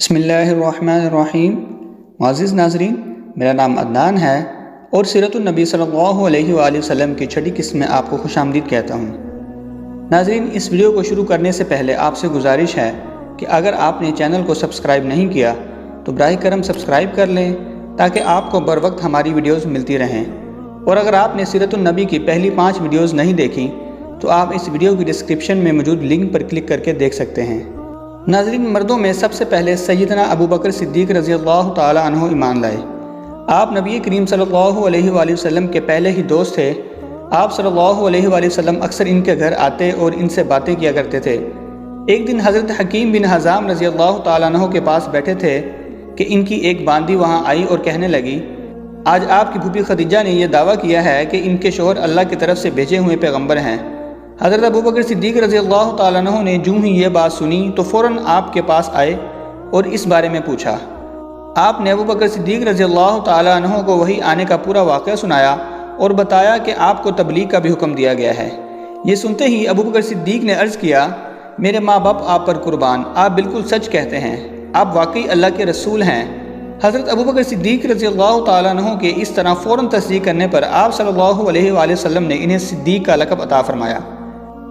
بسم اللہ الرحمن الرحیم. معزز ناظرین، میرا نام عدنان ہے اور سیرت النبی صلی اللہ علیہ وآلہ وسلم کی چھٹی قسم میں آپ کو خوش آمدید کہتا ہوں۔ ناظرین، اس ویڈیو کو شروع کرنے سے پہلے آپ سے گزارش ہے کہ اگر آپ نے چینل کو سبسکرائب نہیں کیا تو براہ کرم سبسکرائب کر لیں تاکہ آپ کو بر وقت ہماری ویڈیوز ملتی رہیں۔ اور اگر آپ نے سیرت النبی کی پہلی پانچ ویڈیوز نہیں دیکھی تو آپ اس ویڈیو کی ڈسکرپشن میں موجود لنک پر کلک کر کے دیکھ سکتے ہیں۔ ناظرین، مردوں میں سب سے پہلے سیدنا ابو بکر صدیق رضی اللہ تعالی عنہ ایمان لائے۔ آپ نبی کریم صلی اللہ علیہ وآلہ وسلم کے پہلے ہی دوست تھے۔ آپ صلی اللہ علیہ وآلہ وسلم اکثر ان کے گھر آتے اور ان سے باتیں کیا کرتے تھے۔ ایک دن حضرت حکیم بن حضام رضی اللہ تعالیٰ عنہ کے پاس بیٹھے تھے کہ ان کی ایک باندی وہاں آئی اور کہنے لگی، آج آپ کی بھوپی خدیجہ نے یہ دعویٰ کیا ہے کہ ان کے شوہر اللہ کی طرف سے بھیجے ہوئے پیغمبر ہیں۔ حضرت ابو بکر صدیق رضی اللہ تعالیٰ عنہ نے جو ہی یہ بات سنی تو فوراً آپ کے پاس آئے اور اس بارے میں پوچھا۔ آپ نے ابو بکر صدیق رضی اللہ تعالیٰ عنہ کو وہی آنے کا پورا واقعہ سنایا اور بتایا کہ آپ کو تبلیغ کا بھی حکم دیا گیا ہے۔ یہ سنتے ہی ابو بکر صدیق نے عرض کیا، میرے ماں باپ آپ پر قربان، آپ بالکل سچ کہتے ہیں، آپ واقعی اللہ کے رسول ہیں۔ حضرت ابو بکر صدیق رضی اللہ تعالیٰ عنہ کے اس طرح فوراً تصدیق کرنے پر آپ صلی اللہ علیہ وآلہ وسلم نے انہیں صدیق کا لقب عطا فرمایا۔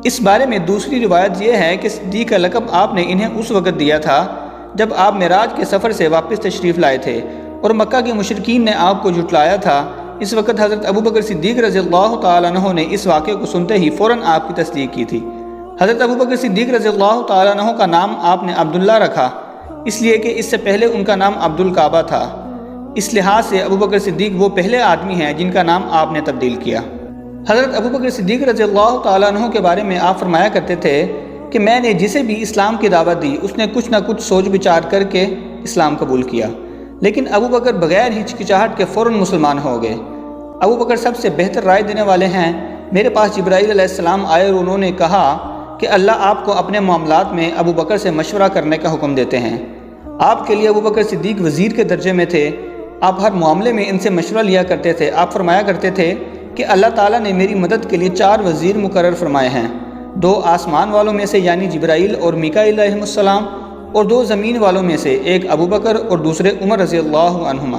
اس بارے میں دوسری روایت یہ ہے کہ صدیق کا لقب آپ نے انہیں اس وقت دیا تھا جب آپ معراج کے سفر سے واپس تشریف لائے تھے اور مکہ کے مشرقین نے آپ کو جھٹلایا تھا۔ اس وقت حضرت ابو بکر صدیق رضی اللہ تعالیٰ عنہ نے اس واقعے کو سنتے ہی فوراً آپ کی تصدیق کی تھی۔ حضرت ابو بکر صدیق رضی اللہ تعالیٰ عنہ کا نام آپ نے عبداللہ رکھا، اس لیے کہ اس سے پہلے ان کا نام عبد القعبہ تھا۔ اس لحاظ سے ابو بکر صدیق وہ پہلے آدمی ہیں جن کا نام آپ نے تبدیل کیا۔ حضرت ابو بکر صدیق رضی اللہ تعالیٰ عنہ کے بارے میں آپ فرمایا کرتے تھے کہ میں نے جسے بھی اسلام کی دعوت دی، اس نے کچھ نہ کچھ سوچ بچار کر کے اسلام قبول کیا۔ لیکن ابو بکر بغیر ہچکچاہٹ کے فوراً مسلمان ہو گئے۔ ابو بکر سب سے بہتر رائے دینے والے ہیں۔ میرے پاس جبرائیل علیہ السلام آئے اور انہوں نے کہا کہ اللہ آپ کو اپنے معاملات میں ابو بکر سے مشورہ کرنے کا حکم دیتے ہیں۔ آپ کے لیے ابو بکر صدیق وزیر کے درجے میں تھے۔ آپ ہر معاملے میں ان سے مشورہ لیا کرتے تھے۔ آپ فرمایا کرتے تھے کہ اللہ تعالیٰ نے میری مدد کے لیے چار وزیر مقرر فرمائے ہیں۔ دو آسمان والوں میں سے یعنی جبرائیل اور میکا علیہ السلام اور دو زمین والوں میں سے ایک ابو بکر اور دوسرے عمر رضی اللہ عنہما۔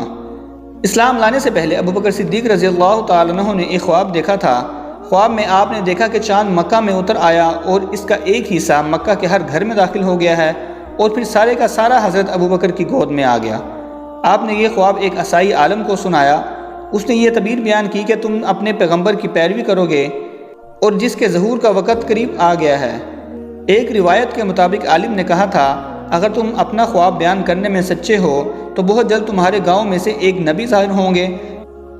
اسلام لانے سے پہلے ابو بکر صدیق رضی اللہ تعالیٰ عنہ نے ایک خواب دیکھا تھا۔ خواب میں آپ نے دیکھا کہ چاند مکہ میں اتر آیا اور اس کا ایک حصہ مکہ کے ہر گھر میں داخل ہو گیا ہے اور پھر سارے کا سارا حضرت ابو بکر کی گود میں آ گیا۔ آپ نے یہ خواب ایک عیسائی عالم کو سنایا اس نے یہ تعبیر بیان کی کہ تم اپنے پیغمبر کی پیروی کرو گے اور جس کے ظہور کا وقت قریب آ گیا ہے۔ ایک روایت کے مطابق عالم نے کہا تھا، اگر تم اپنا خواب بیان کرنے میں سچے ہو، تو بہت جلد تمہارے گاؤں میں سے ایک نبی ظاہر ہوں گے۔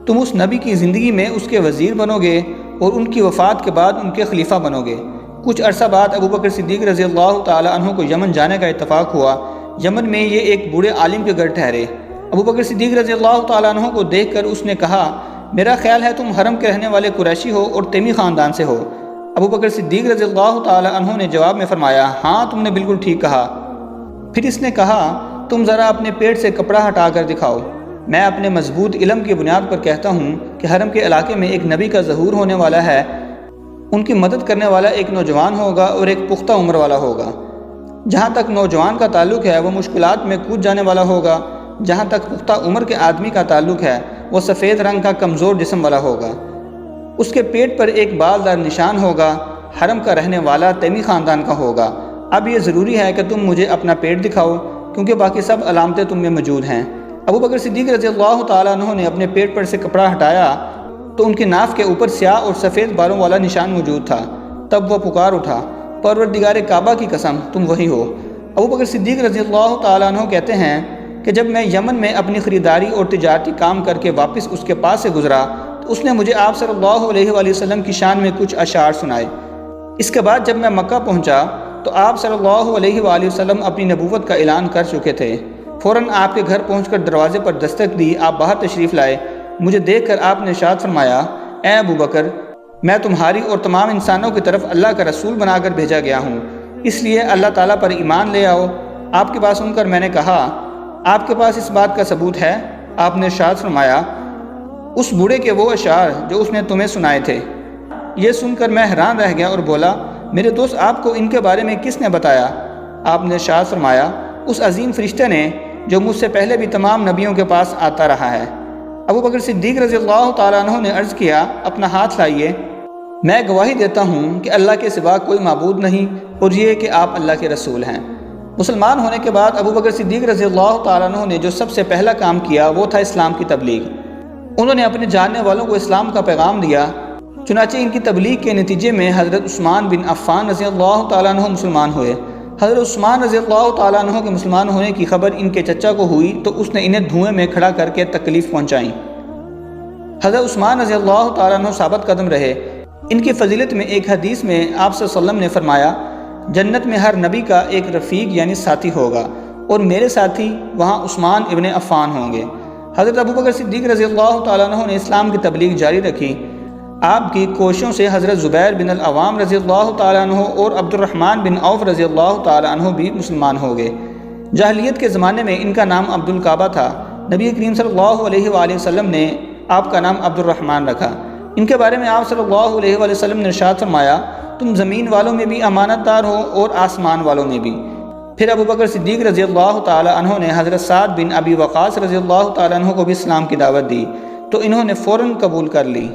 تم اس نبی کی زندگی میں اس کے وزیر بنو گے اور ان کی وفات کے بعد ان کے خلیفہ بنو گے کچھ عرصہ بعد ابو بکر صدیق رضی اللہ تعالیٰ عنہ کو یمن جانے کا اتفاق ہوا۔ یمن میں یہ ایک بوڑھے عالم کے گھر ٹھہرے۔ ابو بکر صدیق رضی اللہ تعالیٰ عنہ کو دیکھ کر اس نے کہا، میرا خیال ہے تم حرم کے رہنے والے قریشی ہو اور تیمی خاندان سے ہو. ابو بکر صدیق رضی اللہ تعالیٰ عنہ نے جواب میں فرمایا ہاں تم نے بالکل ٹھیک کہا۔ پھر اس نے کہا، تم ذرا اپنے پیٹ سے کپڑا ہٹا کر دکھاؤ۔ میں اپنے مضبوط علم کی بنیاد پر کہتا ہوں کہ حرم کے علاقے میں ایک نبی کا ظہور ہونے والا ہے۔ ان کی مدد کرنے والا ایک نوجوان ہوگا اور ایک پختہ عمر والا ہوگا۔ جہاں تک نوجوان کا تعلق ہے، وہ مشکلات میں کود جانے والا ہوگا۔ جہاں تک پختہ عمر کے آدمی کا تعلق ہے، وہ سفید رنگ کا کمزور جسم والا ہوگا۔ اس کے پیٹ پر ایک بال دار نشان ہوگا، حرم کا رہنے والا تیمی خاندان کا ہوگا۔ اب یہ ضروری ہے کہ تم مجھے اپنا پیٹ دکھاؤ، کیونکہ باقی سب علامتیں تم میں موجود ہیں۔ ابو بکر صدیق رضی اللہ تعالیٰ عنہ نے اپنے پیٹ پر سے کپڑا ہٹایا تو ان کی ناف کے اوپر سیاہ اور سفید بالوں والا نشان موجود تھا۔ تب وہ پکار اٹھا۔ پروردگار کعبہ کی قسم، تم وہی ہو۔ ابو بکر صدیق رضی اللہ تعالیٰ عنہ کہتے ہیں کہ جب میں یمن میں اپنی خریداری اور تجارتی کام کر کے واپس اس کے پاس سے گزرا تو اس نے مجھے آپ صلی اللہ علیہ وآلہ وسلم کی شان میں کچھ اشعار سنائے۔ اس کے بعد جب میں مکہ پہنچا تو آپ صلی اللہ علیہ وآلہ وسلم اپنی نبوت کا اعلان کر چکے تھے۔ فوراً آپ کے گھر پہنچ کر دروازے پر دستک دی، آپ باہر تشریف لائے۔ مجھے دیکھ کر آپ نے شاد فرمایا، اے ابو بکر، میں تمہاری اور تمام انسانوں کی طرف اللہ کا رسول بنا کر بھیجا گیا ہوں۔ اس لیے اللہ تعالیٰ پر ایمان لے آؤ۔ آپ کے پاس سن کر میں نے کہا آپ کے پاس اس بات کا ثبوت ہے، آپ نے شاد فرمایا، اس بوڑھے کے وہ اشعار جو اس نے تمہیں سنائے تھے۔ یہ سن کر میں حیران رہ گیا اور بولا، میرے دوست، آپ کو ان کے بارے میں کس نے بتایا؟ آپ نے شاد فرمایا، اس عظیم فرشتہ نے جو مجھ سے پہلے بھی تمام نبیوں کے پاس آتا رہا ہے۔ ابو بکر صدیق رضی اللہ تعالیٰ عنہ نے عرض کیا، اپنا ہاتھ لائیے۔ میں گواہی دیتا ہوں کہ اللہ کے سوا کوئی معبود نہیں اور یہ کہ آپ اللہ کے رسول ہیں۔ مسلمان ہونے کے بعد ابو بکر صدیق رضی اللہ تعالیٰ عنہ نے جو سب سے پہلا کام کیا وہ تھا اسلام کی تبلیغ۔ انہوں نے اپنے جاننے والوں کو اسلام کا پیغام دیا۔ چنانچہ ان کی تبلیغ کے نتیجے میں حضرت عثمان بن عفان رضی اللہ تعالیٰ عنہ مسلمان ہوئے۔ حضرت عثمان رضی اللہ تعالیٰ عنہ کے مسلمان ہونے کی خبر ان کے چچا کو ہوئی تو اس نے انہیں دھوئیں میں کھڑا کر کے تکلیف پہنچائیں حضرت عثمان رضی اللہ تعالیٰ عنہ ثابت قدم رہے۔ ان کی فضیلت میں ایک حدیث میں آپ صلی اللہ علیہ وسلم نے فرمایا جنت میں ہر نبی کا ایک رفیق یعنی ساتھی ہوگا اور میرے ساتھی وہاں عثمان ابن عفان ہوں گے۔ حضرت ابوبکر صدیق رضی اللہ تعالیٰ عنہ نے اسلام کی تبلیغ جاری رکھی۔ آپ کی کوششوں سے حضرت زبیر بن العوام رضی اللہ تعالیٰ عنہ اور عبد الرحمن بن عوف رضی اللہ تعالیٰ عنہ بھی مسلمان ہو گئے جاہلیت کے زمانے میں ان کا نام عبد القعبہ تھا۔ نبی کریم صلی اللہ علیہ وآلہ وسلم نے آپ کا نام عبد الرحمن رکھا۔ ان کے بارے میں آپ صلی اللہ علیہ وآلہ وسلم نے ارشاد فرمایا تم زمین والوں میں بھی امانت دار ہو اور آسمان والوں میں بھی۔ پھر ابو بکر صدیق رضی اللہ تعالی عنہ نے حضرت سعد بن ابی وقاص رضی اللہ تعالی عنہ کو بھی اسلام کی دعوت دی، تو انہوں نے فوراً قبول کر لی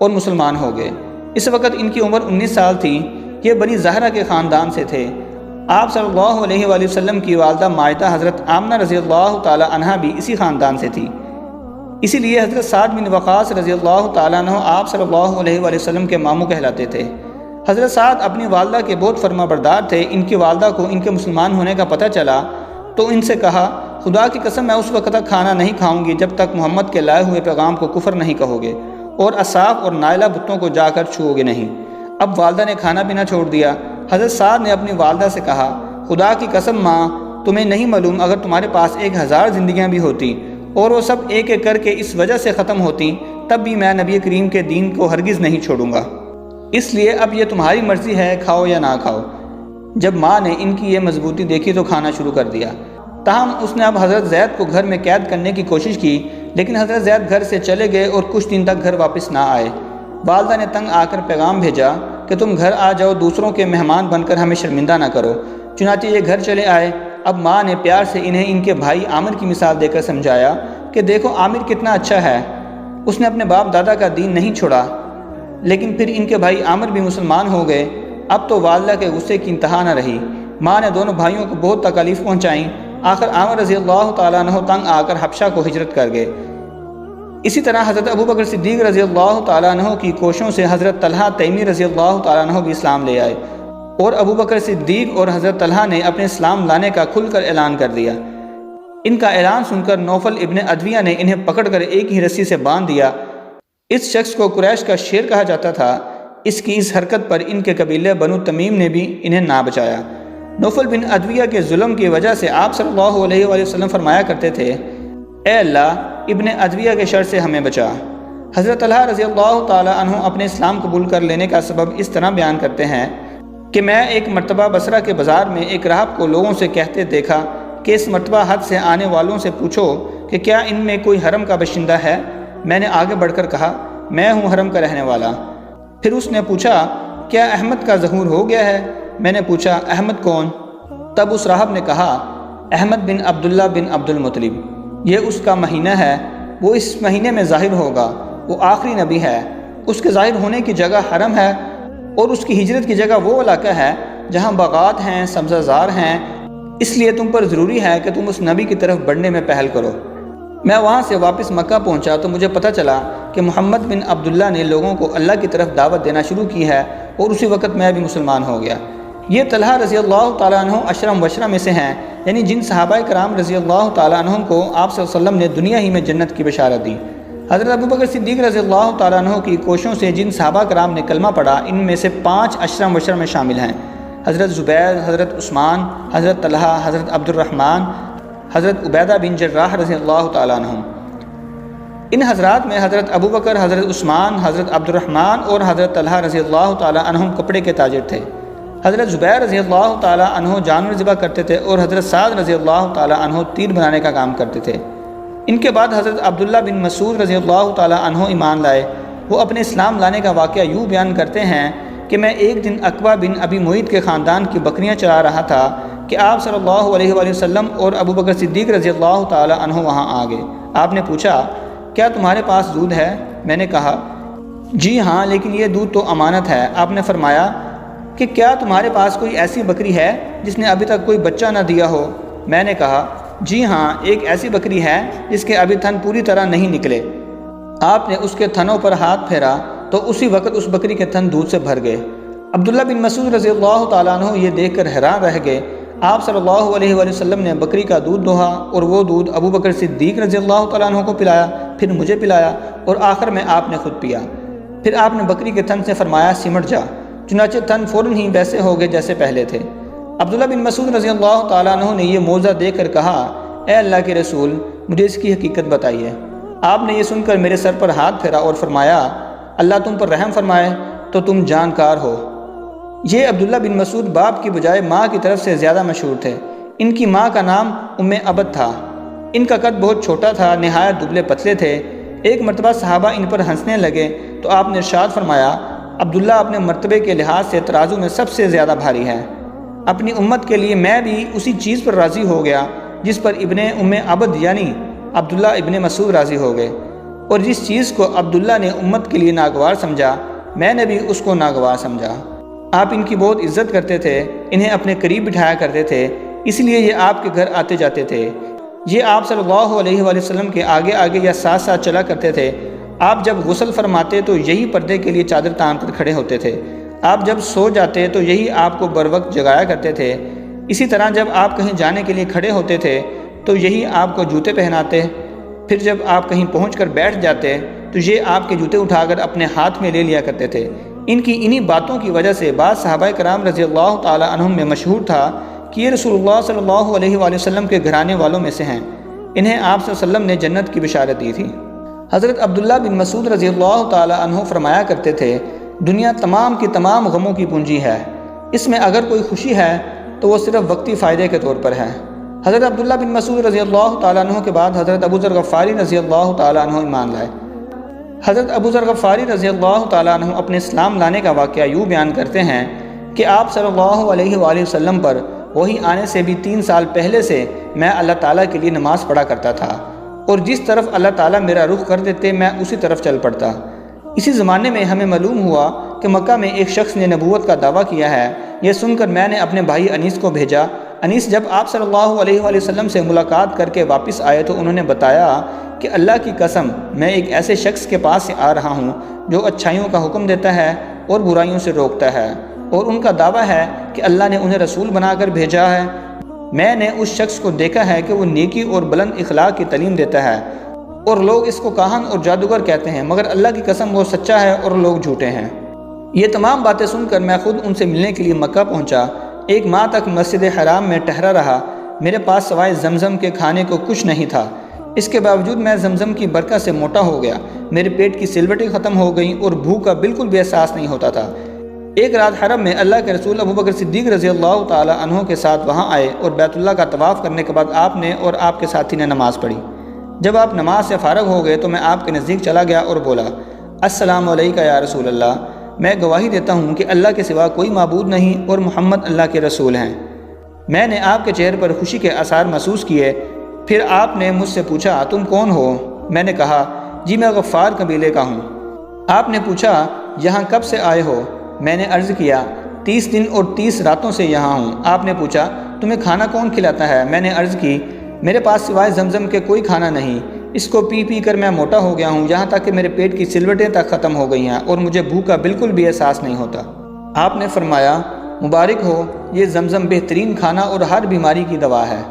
اور مسلمان ہو گئے۔ اس وقت ان کی عمر انیس سال تھی، یہ بنی زہرہ کے خاندان سے تھے۔ آپ صلی اللہ علیہ وآلہ وسلم کی والدہ معاہدہ حضرت آمنہ رضی اللہ تعالی عنہ بھی اسی خاندان سے تھی۔ اسی لیے حضرت سعد بن وقاص رضی اللہ تعالیٰ عنہ آپ صلی اللہ علیہ وآلہ وسلم کے ماموں کہلاتے تھے۔ حضرت سعد اپنی والدہ کے بہت فرما بردار تھے، ان کی والدہ کو ان کے مسلمان ہونے کا پتہ چلا تو ان سے کہا، خدا کی قسم، میں اس وقت تک کھانا نہیں کھاؤں گی جب تک محمد کے لائے ہوئے پیغام کو کفر نہیں کہو گے اور اصاف اور نائلہ بتوں کو جا کر چھو گے نہیں۔ اب والدہ نے کھانا پینا چھوڑ دیا۔ حضرت سعد نے اپنی والدہ سے کہا، خدا کی قسم ماں، تمہیں نہیں معلوم اگر تمہارے پاس ایک ہزار زندگیاں بھی ہوتی اور وہ سب ایک ایک کر کے اس وجہ سے ختم ہوتی، تب بھی میں نبی کریم کے دین کو ہرگز نہیں چھوڑوں گا۔ اس لیے اب یہ تمہاری مرضی ہے کھاؤ یا نہ کھاؤ۔ جب ماں نے ان کی یہ مضبوطی دیکھی تو کھانا شروع کر دیا۔ تاہم، اس نے اب حضرت زید کو گھر میں قید کرنے کی کوشش کی، لیکن حضرت زید گھر سے چلے گئے اور کچھ دن تک گھر واپس نہ آئے۔ والدہ نے تنگ آ کر پیغام بھیجا کہ تم گھر آ جاؤ، دوسروں کے مہمان بن کر ہمیں شرمندہ نہ کرو۔ چنانچہ یہ گھر چلے آئے۔ اب ماں نے پیار سے انہیں ان کے بھائی عامر کی مثال دے کر سمجھایا کہ دیکھو، عامر کتنا اچھا ہے۔ اس نے اپنے باپ دادا کا دین نہیں چھوڑا۔ لیکن پھر ان کے بھائی عامر بھی مسلمان ہو گئے۔ اب تو والدہ کے غصے کی انتہا نہ رہی۔ ماں نے دونوں بھائیوں کو بہت تکلیف پہنچائیں۔ آخر عامر رضی اللہ تعالیٰ عنہ تنگ آ کر حبشہ کو ہجرت کر گئے۔ اسی طرح حضرت ابو بکر صدیق رضی اللہ تعالیٰ عنہ کی کوششوں سے حضرت طلحہ تیمی رضی اللہ تعالیٰ عنہ بھی اسلام لے آئے۔ اور ابو بکر صدیق اور حضرت طلحہ نے اپنے اسلام لانے کا کھل کر اعلان کر دیا۔ ان کا اعلان سن کر نوفل ابن ادویہ نے انہیں پکڑ کر ایک ہی رسی سے باندھ دیا۔ اس شخص کو قریش کا شیر کہا جاتا تھا، اس کی اس حرکت پر ان کے قبیلے بنو تمیم نے بھی انہیں نہ بچایا۔ نوفل بن ادویہ کے ظلم کی وجہ سے آپ صلی اللہ علیہ وآلہ وسلم فرمایا کرتے تھے، اے اللہ، ابن ادویہ کے شر سے ہمیں بچا۔ حضرت اللہ رضی اللہ تعالی عنہ اپنے اسلام قبول کر لینے کا سبب اس طرح بیان کرتے ہیں کہ میں ایک مرتبہ بصرہ کے بازار میں ایک راہب کو لوگوں سے کہتے دیکھا کہ اس مرتبہ حد سے آنے والوں سے پوچھو کہ کیا ان میں کوئی حرم کا بشندہ ہے؟ میں نے آگے بڑھ کر کہا، میں ہوں حرم کا رہنے والا۔ پھر اس نے پوچھا، کیا احمد کا ظہور ہو گیا ہے؟ میں نے پوچھا، احمد کون؟ تب اس راہب نے کہا، احمد بن عبداللہ بن عبد المطلب یہ اس کا مہینہ ہے، وہ اس مہینے میں ظاہر ہوگا، وہ آخری نبی ہے۔ اس کے ظاہر ہونے کی جگہ حرم ہے اور اس کی ہجرت کی جگہ وہ علاقہ ہے جہاں باغات ہیں، سبزہ زار ہیں۔ اس لیے تم پر ضروری ہے کہ تم اس نبی کی طرف بڑھنے میں پہل کرو۔ میں وہاں سے واپس مکہ پہنچا تو مجھے پتہ چلا کہ محمد بن عبداللہ نے لوگوں کو اللہ کی طرف دعوت دینا شروع کی ہے اور اسی وقت میں بھی مسلمان ہو گیا۔ یہ طلحہ رضی اللہ تعالیٰ عنہ اشرم وشرہ میں سے ہیں یعنی جن صحابہ کرام رضی اللہ تعالیٰ عنہ کو آپ صلی اللہ علیہ وسلم نے دنیا ہی میں جنت کی بشارت دی۔ حضرت ابو بکر صدیق رضی اللہ تعالیٰ عنہ کی کوششوں سے جن صحابہ کرام نے کلمہ پڑھا، ان میں سے پانچ اشرم وشر میں شامل ہیں۔ حضرت زبیر، حضرت عثمان، حضرت طلحہ، حضرت عبد الرحمن حضرت عبیدہ بن جراح رضی اللہ تعالیٰ عنہ ان حضرات میں حضرت ابو بکر، حضرت عثمان، حضرت عبد الرحمن اور حضرت طلحہ رضی اللہ تعالیٰ عنہ کپڑے کے تاجر تھے۔ حضرت زبیر رضی اللہ تعالیٰ عنہ جانور ذبح کرتے تھے اور حضرت سعد رضی اللہ تعالیٰ عنہ تیر بنانے کا کام کرتے تھے۔ ان کے بعد حضرت عبداللہ بن مسعود رضی اللہ تعالیٰ عنہ ایمان لائے۔ وہ اپنے اسلام لانے کا واقعہ یوں بیان کرتے ہیں کہ میں ایک دن اقبا بن ابی معید کے خاندان کی بکریاں چلا رہا تھا۔ کہ آپ صلی اللہ علیہ وآلہ وسلم اور ابو بکر صدیق رضی اللہ تعالی عنہ وہاں آ گئے۔ آپ نے پوچھا، کیا تمہارے پاس دودھ ہے؟ میں نے کہا جی ہاں لیکن یہ دودھ تو امانت ہے۔ آپ نے فرمایا کہ کیا تمہارے پاس کوئی ایسی بکری ہے جس نے ابھی تک کوئی بچہ نہ دیا ہو؟ میں نے کہا جی ہاں ایک ایسی بکری ہے جس کے ابھی تھن پوری طرح نہیں نکلے۔ آپ نے اس کے تھنوں پر ہاتھ پھیرا تو اسی وقت اس بکری کے تھن دودھ سے بھر گئے۔ عبداللہ بن مسعود رضی اللہ تعالیٰ عنہ یہ دیکھ کر حیران رہ گئے آپ صلی اللہ علیہ وآلہ وسلم نے بکری کا دودھ دوہا اور وہ دودھ ابو بکر صدیق رضی اللہ تعالیٰ عنہ کو پلایا، پھر مجھے پلایا اور آخر میں آپ نے خود پیا۔ پھر آپ نے بکری کے تھن سے فرمایا، سمٹ جا۔ چنانچہ تھن فوراً ہی ویسے ہو گئے جیسے پہلے تھے۔ عبداللہ بن مسعود رضی اللہ تعالیٰ عنہ نے یہ موضع دیکھ کر کہا، اے اللہ کے رسول، مجھے اس کی حقیقت بتائیے۔ آپ نے یہ سن کر میرے سر پر ہاتھ پھیرا اور فرمایا، اللہ تم پر رحم فرمائے تو تم جانکار ہو۔ یہ عبداللہ بن مسعود باپ کی بجائے ماں کی طرف سے زیادہ مشہور تھے۔ ان کی ماں کا نام ام ابد تھا۔ ان کا قد بہت چھوٹا تھا، نہایت دبلے پتلے تھے۔ ایک مرتبہ صحابہ ان پر ہنسنے لگے تو آپ نے ارشاد فرمایا، عبداللہ اپنے مرتبے کے لحاظ سے ترازو میں سب سے زیادہ بھاری ہے۔ اپنی امت کے لیے میں بھی اسی چیز پر راضی ہو گیا جس پر ابن ام عبد یعنی عبداللہ ابن مسعود راضی ہو گئے۔ اور جس چیز کو عبداللہ نے امت کے لیے ناگوار سمجھا، میں نے بھی اس کو ناگوار سمجھا۔ آپ ان کی بہت عزت کرتے تھے، انہیں اپنے قریب بٹھایا کرتے تھے، اس لیے یہ آپ کے گھر آتے جاتے تھے۔ یہ آپ صلی اللہ علیہ وآلہ وسلم کے آگے آگے یا ساتھ ساتھ چلا کرتے تھے۔ آپ جب غسل فرماتے تو یہی پردے کے لیے چادر تان کر کھڑے ہوتے تھے۔ آپ جب سو جاتے تو یہی آپ کو بر وقت جگایا کرتے تھے۔ اسی طرح جب آپ کہیں جانے کے لیے کھڑے ہوتے تھے، تو یہی آپ کو جوتے پہناتے۔ پھر جب آپ کہیں پہنچ کر بیٹھ جاتے، تو یہ آپ کے جوتے اٹھا کر اپنے ہاتھ میں لے لیا کرتے تھے۔ ان کی انہی باتوں کی وجہ سے بعض صحابہ کرام رضی اللہ تعالی عنہم میں مشہور تھا کہ یہ رسول اللہ صلی اللہ علیہ وآلہ وسلم کے گھرانے والوں میں سے ہیں۔ انہیں آپ صلی اللہ علیہ وسلم نے جنت کی بشارت دی تھی۔ حضرت عبداللہ بن مسعود رضی اللہ تعالی عنہ فرمایا کرتے تھے، دنیا تمام کی تمام غموں کی پونجی ہے۔ اس میں اگر کوئی خوشی ہے تو وہ صرف وقتی فائدے کے طور پر ہے۔ حضرت عبداللہ بن مسعود رضی اللہ تعالیٰ عنہ کے بعد حضرت ابو ذر غفاری رضی اللہ تعالیٰ عنہ ایمان لائے۔ حضرت ابو ذر غفاری رضی اللہ تعالیٰ عنہ اپنے اسلام لانے کا واقعہ یوں بیان کرتے ہیں کہ آپ صلی اللہ علیہ وآلہ وسلم پر وہی آنے سے بھی تین سال پہلے سے میں اللہ تعالیٰ کے لیے نماز پڑھا کرتا تھا اور جس طرف اللہ تعالیٰ میرا رخ کر دیتے میں اسی طرف چل پڑتا۔ اسی زمانے میں ہمیں معلوم ہوا کہ مکہ میں ایک شخص نے نبوت کا دعویٰ کیا ہے۔ یہ سن کر میں نے اپنے بھائی انیس کو بھیجا انیس، جب آپ صلی اللہ علیہ وآلہ وسلم سے ملاقات کر کے واپس آئے تو انہوں نے بتایا کہ اللہ کی قسم میں ایک ایسے شخص کے پاس سے آ رہا ہوں جو اچھائیوں کا حکم دیتا ہے اور برائیوں سے روکتا ہے اور ان کا دعویٰ ہے کہ اللہ نے انہیں رسول بنا کر بھیجا ہے۔ میں نے اس شخص کو دیکھا ہے کہ وہ نیکی اور بلند اخلاق کی تعلیم دیتا ہے اور لوگ اس کو کہن اور جادوگر کہتے ہیں، مگر اللہ کی قسم وہ سچا ہے اور لوگ جھوٹے ہیں۔ یہ تمام باتیں سن کر میں خود ان سے ملنے کے لیے مکہ پہنچا۔ ایک ماہ تک مسجد حرام میں ٹہرا رہا۔ میرے پاس سوائے زمزم کے کھانے کو کچھ نہیں تھا۔ اس کے باوجود میں زمزم کی برکت سے موٹا ہو گیا۔ میرے پیٹ کی سلوٹیں ختم ہو گئیں اور بھوک کا بالکل بھی احساس نہیں ہوتا تھا۔ ایک رات حرم میں اللہ کے رسول ابو بکر صدیق رضی اللہ تعالی عنہ کے ساتھ وہاں آئے اور بیت اللہ کا طواف کرنے کے بعد آپ نے اور آپ کے ساتھی نے نماز پڑھی۔ جب آپ نماز سے فارغ ہو گئے تو میں آپ کے نزدیک چلا گیا اور بولا، السلام علیکہ یا رسول اللہ۔ میں گواہی دیتا ہوں کہ اللہ کے سوا کوئی معبود نہیں اور محمد اللہ کے رسول ہیں۔ میں نے آپ کے چہرے پر خوشی کے اثار محسوس کیے۔ پھر آپ نے مجھ سے پوچھا، تم کون ہو؟ میں نے کہا جی میں غفار قبیلے کا ہوں۔ آپ نے پوچھا، یہاں کب سے آئے ہو؟ میں نے عرض کیا، تیس دن اور تیس راتوں سے یہاں ہوں۔ آپ نے پوچھا، تمہیں کھانا کون کھلاتا ہے؟ میں نے عرض کی، میرے پاس سوائے زمزم کے کوئی کھانا نہیں۔ اس کو پی پی کر میں موٹا ہو گیا ہوں، یہاں تک کہ میرے پیٹ کی سلوٹیں تک ختم ہو گئی ہیں اور مجھے بھوکا بالکل بھی احساس نہیں ہوتا۔ آپ نے فرمایا، مبارک ہو، یہ زمزم بہترین کھانا اور ہر بیماری کی دوا ہے۔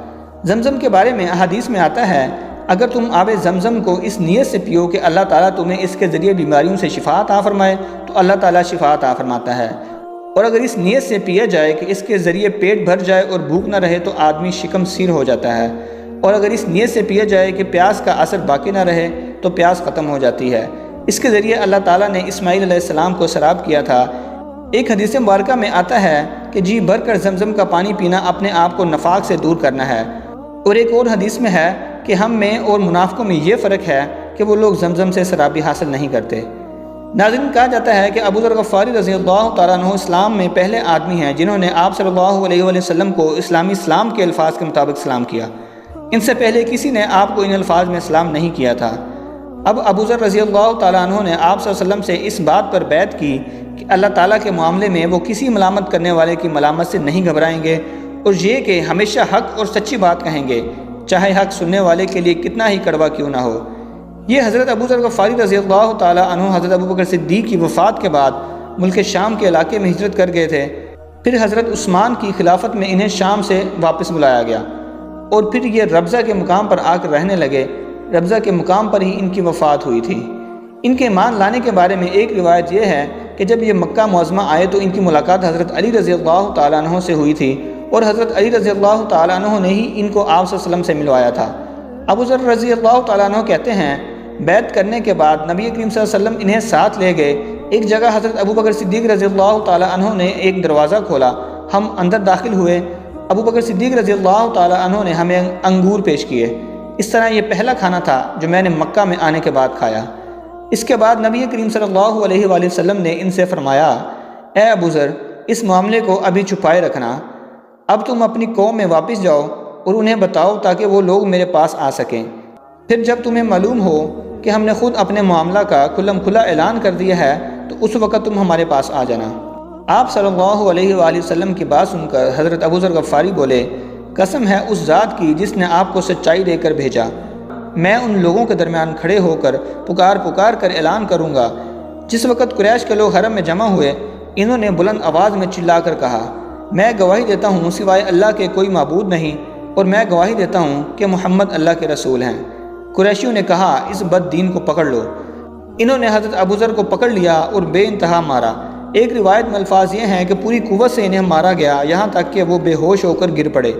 زمزم کے بارے میں احادیث میں آتا ہے، اگر تم آب زمزم کو اس نیت سے پیو کہ اللہ تعالیٰ تمہیں اس کے ذریعے بیماریوں سے شفا عطا فرمائے، تو اللہ تعالیٰ شفا عطا فرماتا ہے۔ اور اگر اس نیت سے پیا جائے کہ اس کے ذریعے پیٹ بھر جائے اور بھوک نہ رہے، تو آدمی شکم سیر ہو جاتا ہے۔ اور اگر اس نیت سے پیا جائے کہ پیاس کا اثر باقی نہ رہے، تو پیاس ختم ہو جاتی ہے۔ اس کے ذریعے اللہ تعالیٰ نے اسماعیل علیہ السلام کو سراب کیا تھا۔ ایک حدیث مبارکہ میں آتا ہے کہ جی بھر کر زمزم کا پانی پینا اپنے آپ کو نفاق سے دور کرنا ہے۔ اور ایک اور حدیث میں ہے کہ ہم میں اور منافقوں میں یہ فرق ہے کہ وہ لوگ زمزم سے سرابی حاصل نہیں کرتے۔ ناظرین، کہا جاتا ہے کہ ابو ذر غفاری رضی اللہ تعالیٰ عنہ اسلام میں پہلے آدمی ہیں جنہوں نے آپ صلی اللہ علیہ وسلم کو اسلامی اسلام کے الفاظ کے مطابق سلام کیا۔ ان سے پہلے کسی نے آپ کو ان الفاظ میں اسلام نہیں کیا تھا۔ اب ابو ذر رضی اللہ تعالیٰ عنہ نے آپ صلی اللہ علیہ وسلم سے اس بات پر بیعت کی کہ اللہ تعالیٰ کے معاملے میں وہ کسی ملامت کرنے والے کی ملامت سے نہیں گھبرائیں گے اور یہ کہ ہمیشہ حق اور سچی بات کہیں گے، چاہے حق سننے والے کے لیے کتنا ہی کڑوا کیوں نہ ہو۔ یہ حضرت ابو ذر غفاری رضی اللہ تعالیٰ عنہ، حضرت ابو بکر صدیق کی وفات کے بعد ملک شام کے علاقے میں ہجرت کر گئے تھے۔ پھر حضرت عثمان کی خلافت میں انہیں شام سے واپس بلایا گیا۔ اور پھر یہ ربضہ کے مقام پر آ کر رہنے لگے۔ ربضہ کے مقام پر ہی ان کی وفات ہوئی تھی۔ ان کے مان لانے کے بارے میں ایک روایت یہ ہے کہ جب یہ مکہ معظمہ آئے تو ان کی ملاقات حضرت علی رضی اللہ تعالیٰ عنہ سے ہوئی تھی اور حضرت علی رضی اللہ تعالیٰ عنہ نے ہی ان کو آپ صلی اللہ علیہ وسلم سے ملوایا تھا۔ ابو ذر رضی اللہ تعالیٰ عنہ کہتے ہیں، بیعت کرنے کے بعد نبی کریم صلی اللہ علیہ وسلم انہیں ساتھ لے گئے۔ ایک جگہ حضرت ابو بکر صدیق رضی اللہ تعالیٰ عنہ نے ایک دروازہ کھولا۔ ہم اندر داخل ہوئے۔ ابو بکر صدیق رضی اللہ تعالیٰ عنہ نے ہمیں انگور پیش کیے۔ اس طرح یہ پہلا کھانا تھا جو میں نے مکہ میں آنے کے بعد کھایا۔ اس کے بعد نبی کریم صلی اللہ علیہ وآلہ وسلم نے ان سے فرمایا، اے ابو ذر، اس معاملے کو ابھی چھپائے رکھنا۔ اب تم اپنی قوم میں واپس جاؤ اور انہیں بتاؤ تاکہ وہ لوگ میرے پاس آ سکیں۔ پھر جب تمہیں معلوم ہو کہ ہم نے خود اپنے معاملہ کا کلم کھلا اعلان کر دیا ہے، تو اس وقت تم ہمارے پاس آ جانا۔ آپ صلی اللہ علیہ وآلہ وسلم کی بات سن کر حضرت ابو ذر غفاری بولے، قسم ہے اس ذات کی جس نے آپ کو سچائی دے کر بھیجا۔ میں ان لوگوں کے درمیان کھڑے ہو کر پکار پکار کر اعلان کروں گا۔ جس وقت قریش کے لوگ حرم میں جمع ہوئے، انہوں نے بلند آواز میں چلا کر کہا، میں گواہی دیتا ہوں سوائے اللہ کے کوئی معبود نہیں، اور میں گواہی دیتا ہوں کہ محمد اللہ کے رسول ہیں۔ قریشیوں نے کہا، اس بد دین کو پکڑ لو۔ انہوں نے حضرت ابو ذر کو پکڑ لیا اور بے انتہا مارا۔ ایک روایت میں الفاظ یہ ہیں کہ پوری قوت سے انہیں مارا گیا، یہاں تک کہ وہ بے ہوش ہو کر گر پڑے۔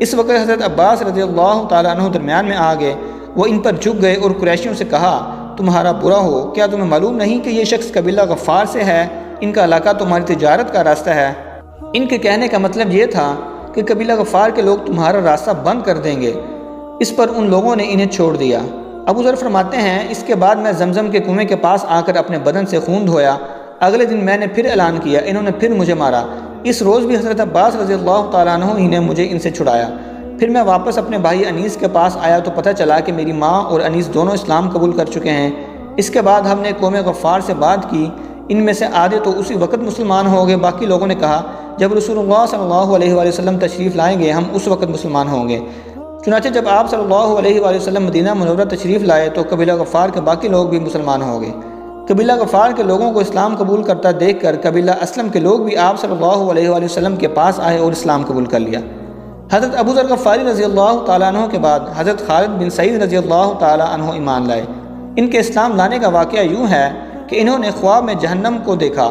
اس وقت حضرت عباس رضی اللہ تعالیٰ عنہ درمیان میں آ گئے۔ وہ ان پر جھک گئے اور قریشیوں سے کہا، تمہارا برا ہو، کیا تمہیں معلوم نہیں کہ یہ شخص قبیلہ غفار سے ہے؟ ان کا علاقہ تمہاری تجارت کا راستہ ہے۔ ان کے کہنے کا مطلب یہ تھا کہ قبیلہ غفار کے لوگ تمہارا راستہ بند کر دیں گے۔ اس پر ان لوگوں نے انہیں چھوڑ دیا۔ ابو ذر فرماتے ہیں، اس کے بعد میں زمزم کے کنویں کے پاس آ کر اپنے بدن سے خون دھویا۔ اگلے دن میں نے پھر اعلان کیا، انہوں نے پھر مجھے مارا۔ اس روز بھی حضرت عباس رضی اللہ تعالیٰ عنہ ہی نے مجھے ان سے چھڑایا۔ پھر میں واپس اپنے بھائی انیس کے پاس آیا تو پتہ چلا کہ میری ماں اور انیس دونوں اسلام قبول کر چکے ہیں۔ اس کے بعد ہم نے قوم غفار سے بات کی۔ ان میں سے آدھے تو اسی وقت مسلمان ہو گئے، باقی لوگوں نے کہا، جب رسول اللہ صلی اللہ علیہ وآلہ وسلم تشریف لائیں گے، ہم اس وقت مسلمان ہوں گے۔ چنانچہ جب آپ صلی اللہ علیہ وآلہ وسلم مدینہ منورہ تشریف لائے تو قبیلہ غفار کے باقی لوگ بھی مسلمان ہو گئے۔ قبیلہ غفار کے لوگوں کو اسلام قبول کرتا دیکھ کر قبیلہ اسلم کے لوگ بھی آپ صلی اللہ علیہ وآلہ وسلم کے پاس آئے اور اسلام قبول کر لیا۔ حضرت ابو ذر غفاری رضی اللہ تعالیٰ عنہ کے بعد حضرت خالد بن سعید رضی اللہ تعالیٰ عنہ ایمان لائے۔ ان کے اسلام لانے کا واقعہ یوں ہے کہ انہوں نے خواب میں جہنم کو دیکھا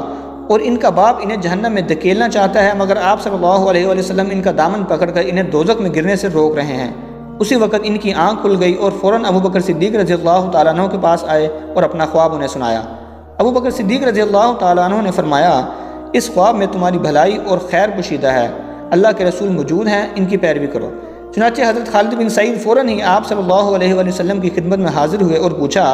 اور ان کا باپ انہیں جہنم میں دھکیلنا چاہتا ہے، مگر آپ صلی اللہ علیہ وآلہ وسلم ان کا دامن پکڑ کر انہیں دوزک میں گرنے سے روک رہے ہیں۔ اسی وقت ان کی آنکھ کھل گئی اور فوراً ابو بکر صدیق رضی اللہ تعالیٰ عنہ کے پاس آئے اور اپنا خواب انہیں سنایا۔ ابو بکر صدیق رضی اللہ تعالیٰ عنہ نے فرمایا، اس خواب میں تمہاری بھلائی اور خیر پوشیدہ ہے، اللہ کے رسول موجود ہیں، ان کی پیروی کرو۔ چنانچہ حضرت خالد بن سعید فوراً ہی آپ صلی اللہ علیہ وآلہ وسلم کی خدمت میں حاضر ہوئے اور پوچھا،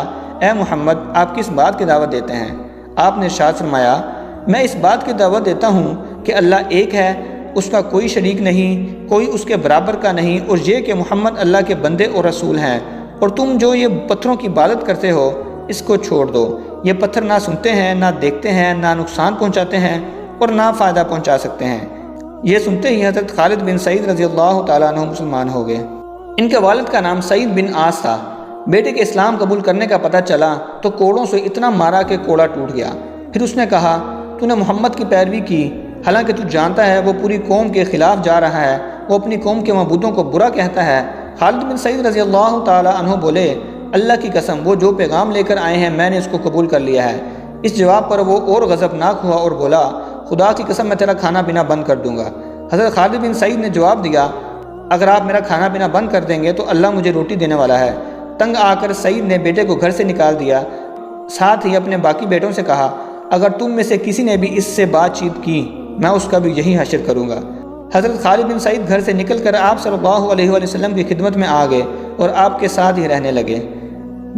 اے محمد، آپ کس بات کی دعوت دیتے ہیں؟ آپ نے شاد فرمایا، میں اس بات کی دعوت دیتا ہوں کہ اللہ ایک ہے اس کا کوئی شریک نہیں، کوئی اس کے برابر کا نہیں اور یہ کہ محمد اللہ کے بندے اور رسول ہیں۔ اور تم جو یہ پتھروں کی عبادت کرتے ہو، اس کو چھوڑ دو۔ یہ پتھر نہ سنتے ہیں، نہ دیکھتے ہیں، نہ نقصان پہنچاتے ہیں اور نہ فائدہ پہنچا سکتے ہیں۔ یہ سنتے ہی حضرت خالد بن سعید رضی اللہ تعالیٰ عنہ مسلمان ہو گئے۔ ان کے والد کا نام سعید بن آس تھا۔ بیٹے کے اسلام قبول کرنے کا پتہ چلا تو کوڑوں سے اتنا مارا کہ کوڑا ٹوٹ گیا۔ پھر اس نے کہا، تو نے محمد کی پیروی کی۔ حالانکہ تو جانتا ہے وہ پوری قوم کے خلاف جا رہا ہے، وہ اپنی قوم کے معبودوں کو برا کہتا ہے۔ خالد بن سعید رضی اللہ تعالیٰ عنہ بولے، اللہ کی قسم، وہ جو پیغام لے کر آئے ہیں، میں نے اس کو قبول کر لیا ہے۔ اس جواب پر وہ اور غضب ناک ہوا اور بولا، خدا کی قسم، میں تیرا کھانا پینا بند کر دوں گا۔ حضرت خالد بن سعید نے جواب دیا، اگر آپ میرا کھانا پینا بند کر دیں گے تو اللہ مجھے روٹی دینے والا ہے۔ تنگ آ کر سعید نے بیٹے کو گھر سے نکال دیا۔ ساتھ ہی اپنے باقی بیٹوں سے کہا، اگر تم میں سے کسی نے بھی اس سے بات چیت کی میں اس کا بھی یہی حشر کروں گا۔ حضرت خالد بن سعید گھر سے نکل کر آپ صلی اللہ علیہ وآلہ وسلم کی خدمت میں آ گئے اور آپ کے ساتھ ہی رہنے لگے۔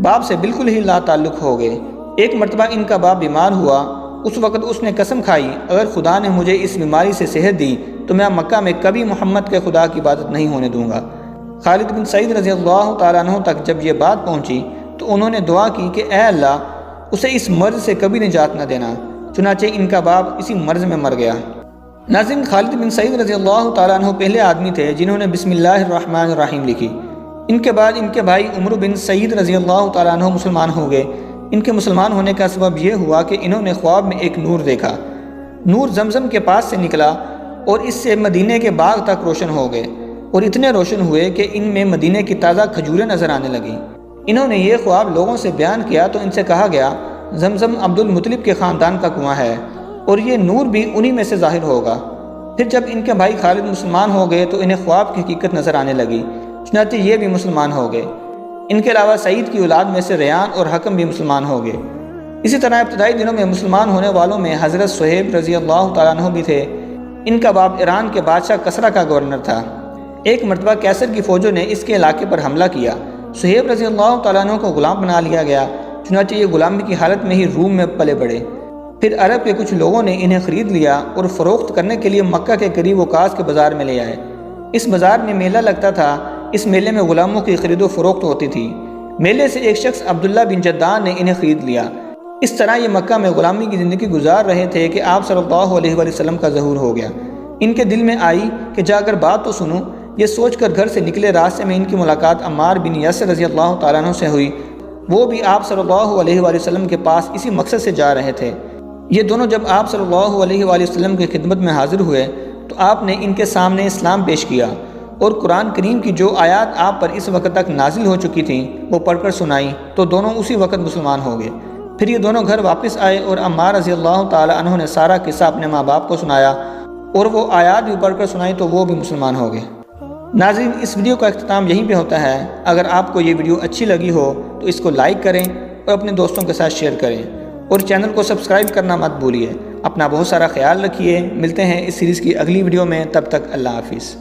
باپ سے بالکل ہی لا تعلق ہو گئے۔ ایک مرتبہ ان کا باپ بیمار ہوا۔ اس وقت اس نے قسم کھائی، اگر خدا نے مجھے اس بیماری سے صحت دی تو میں مکہ میں کبھی محمد کے خدا کی عبادت نہیں ہونے دوں گا۔ خالد بن سعید رضی اللہ تعالیٰ عنہ تک جب یہ بات پہنچی تو انہوں نے دعا کی کہ اے اللہ، اسے اس مرض سے کبھی نجات نہ دینا، چنانچہ ان کا باپ اسی مرض میں مر گیا۔ ناظرین خالد بن سعید رضی اللہ تعالیٰ عنہ پہلے آدمی تھے جنہوں نے بسم اللہ الرحمن الرحیم لکھی۔ ان کے بعد ان کے بھائی عمر بن سعید رضی اللہ تعالیٰ عنہ مسلمان ہو گئے۔ ان کے مسلمان ہونے کا سبب یہ ہوا کہ انہوں نے خواب میں ایک نور دیکھا۔ نور زمزم کے پاس سے نکلا اور اس سے مدینہ کے باغ تک روشن ہو گئے اور اتنے روشن ہوئے کہ ان میں مدینہ کی تازہ کھجوریں نظر آنے لگیں۔ انہوں نے یہ خواب لوگوں سے بیان کیا تو ان سے کہا گیا، زمزم عبد المطلب کے خاندان کا کنواں ہے۔ اور یہ نور بھی انہی میں سے ظاہر ہوگا۔ پھر جب ان کے بھائی خالد مسلمان ہو گئے تو انہیں خواب کی حقیقت نظر آنے لگی۔ چنانچہ یہ بھی مسلمان ہو گئے۔ ان کے علاوہ سعید کی اولاد میں سے ریان اور حکم بھی مسلمان ہو گئے۔ اسی طرح ابتدائی دنوں میں مسلمان ہونے والوں میں حضرت صہیب رضی اللہ تعالیٰ عنہ بھی تھے۔ ان کا باپ ایران کے بادشاہ کسرہ کا گورنر تھا۔ ایک مرتبہ کیسر کی فوجوں نے اس کے علاقے پر حملہ کیا۔ صہیب رضی اللہ تعالیٰ عنہ کو غلام بنا لیا گیا۔ چنانچہ یہ غلامی کی حالت میں ہی روم میں پلے بڑھے پھر عرب کے کچھ لوگوں نے انہیں خرید لیا اور فروخت کرنے کے لیے مکہ کے قریب وکاس کے بازار میں لے آئے۔ اس بازار میں میلہ لگتا تھا۔ اس میلے میں غلاموں کی خرید و فروخت ہوتی تھی۔ میلے سے ایک شخص عبداللہ بن جدان نے انہیں خرید لیا۔ اس طرح یہ مکہ میں غلامی کی زندگی گزار رہے تھے کہ آپ صلی اللہ علیہ وسلم کا ظہور ہو گیا۔ ان کے دل میں آئی کہ جا کر بات تو سنوں۔ یہ سوچ کر گھر سے نکلے راستے میں ان کی ملاقات عمار بن یسر رضی اللہ تعالیٰ عنہ سے ہوئی۔ وہ بھی آپ صلی اللہ علیہ وآلہ وسلم کے پاس اسی مقصد سے جا رہے تھے۔ یہ دونوں جب آپ صلی اللہ علیہ وآلہ وسلم کی خدمت میں حاضر ہوئے، تو آپ نے ان کے سامنے اسلام پیش کیا اور قرآن کریم کی جو آیات آپ پر اس وقت تک نازل ہو چکی تھیں، وہ پڑھ کر سنائی تو دونوں اسی وقت مسلمان ہو گئے پھر یہ دونوں گھر واپس آئے اور عمار رضی اللہ تعالیٰ عنہ نے سارا قصہ اپنے ماں باپ کو سنایا اور وہ آیات بھی پڑھ کر سنائی تو وہ بھی مسلمان ہو گئے ناظرین، اس ویڈیو کا اختتام یہیں پہ ہوتا ہے۔ اگر آپ کو یہ ویڈیو اچھی لگی ہو تو اس کو لائک کریں اور اپنے دوستوں کے ساتھ شیئر کریں۔ اور چینل کو سبسکرائب کرنا مت بھولیے، اپنا بہت سارا خیال رکھیے۔ ملتے ہیں اس سیریز کی اگلی ویڈیو میں، تب تک اللہ حافظ۔